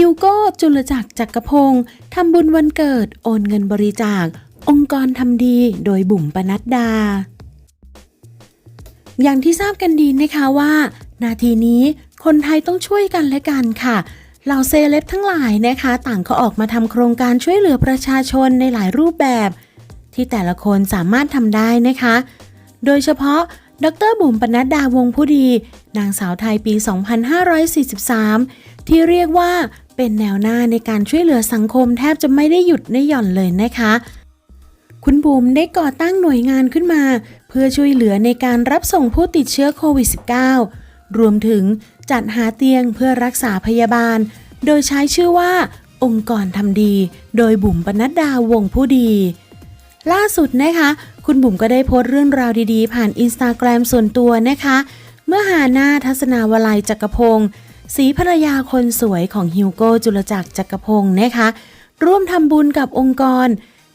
ฮิวโก้จุลจักรจักรพงศ์ทำบุญวันเกิดโอนเงินบริจาค องค์กรทำดีโดยบุ๋มปนัดดา อย่างที่ทราบกันดีนะคะว่า นาทีนี้คนไทยต้องช่วยกันและกันค่ะเหล่าเซเลบทั้งหลายนะคะ ต่างก็ออกมาทำโครงการช่วยเหลือประชาชนในหลายรูปแบบ ที่แต่ละคนสามารถทำได้นะคะ โดยเฉพาะดรบุ๋มปนัดดาวงผู้ดี นางสาวไทยปี 2543 ที่เรียกว่าเป็นแนวหน้าในการช่วยเหลือสังคมแทบจะไม่ได้หยุดไม่หย่อนเลยนะคะ คุณบุ๋มได้ก่อตั้งหน่วยงานขึ้นมา เพื่อช่วยเหลือในการรับส่งผู้ติดเชื้อโควิด -19 รวมถึงจัดหาเตียงเพื่อรักษาพยาบาล โดยใช้ชื่อว่า องค์กรทำดี โดยบุ๋มปนัดดาวงผู้ดี ล่าสุดนะคะ คุณบุ๋มก็ได้โพสต์เรื่องราวดีๆ ผ่านอินสตาแกรมส่วนตัวนะคะ เมื่อหาหน้าทัศนาวลัยจักรพงศ์ ศรีภรรยาคนสวยของฮิวโก้จุลจักรจักรพงศ์นะคะ ร่วมทำบุญกับองค์กร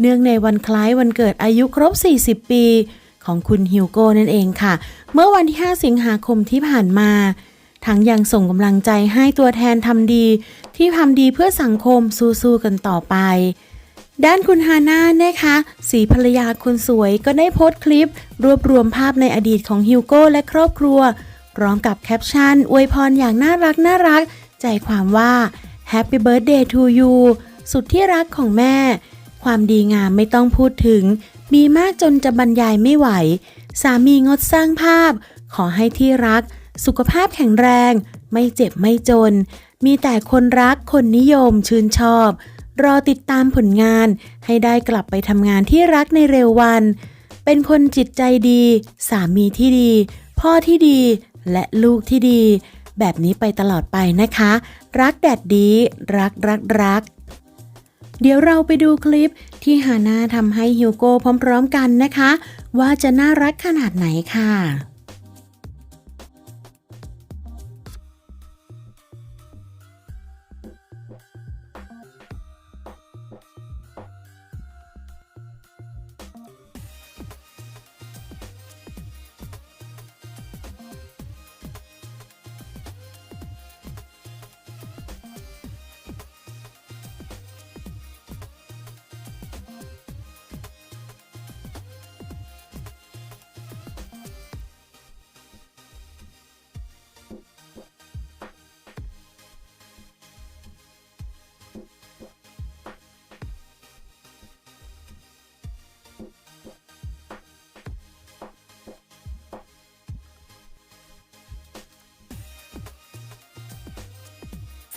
เนื่องในวันคล้ายวันเกิดอายุครบ 40 ปี ของคุณฮิวโก้นั่นเองค่ะ เมื่อวันที่ 5 สิงหาคมที่ผ่านมาทั้งยังส่งกำลังใจให้ตัวแทนทำดี ที่ทำดีเพื่อสังคมสู้ๆกันต่อไป ด้านคุณฮาน่านะคะสีภรรยาคนสวยก็ได้โพสต์คลิป รวบรวมภาพในอดีตของฮิวโก้และครอบครัว พร้อมกับแคปชั่น อวยพรอย่างน่ารักน่ารัก ใจความว่า Happy Birthday to you สุดที่รักของแม่ ความดีงามไม่ต้องพูดถึง มีมากจนจะบรรยายไม่ไหว สามีงดสร้างภาพ ขอให้ที่รัก สุขภาพแข็งแรง ไม่เจ็บไม่จน มีแต่คนรักคนนิยมชื่นชอบ รอติดตามผลงาน ให้ได้กลับไปทำงานที่รักในเร็ววัน เป็นคนจิตใจดี สามีที่ดี พ่อที่ดี และลูกที่ดี แบบนี้ไปตลอดไปนะคะ รักแดดดี รักรักรัก เดี๋ยวเราไปดูคลิปที่ฮาน่าทำให้ฮิวโก้พร้อม ๆ กันนะคะ ว่าจะน่ารักขนาดไหนค่ะ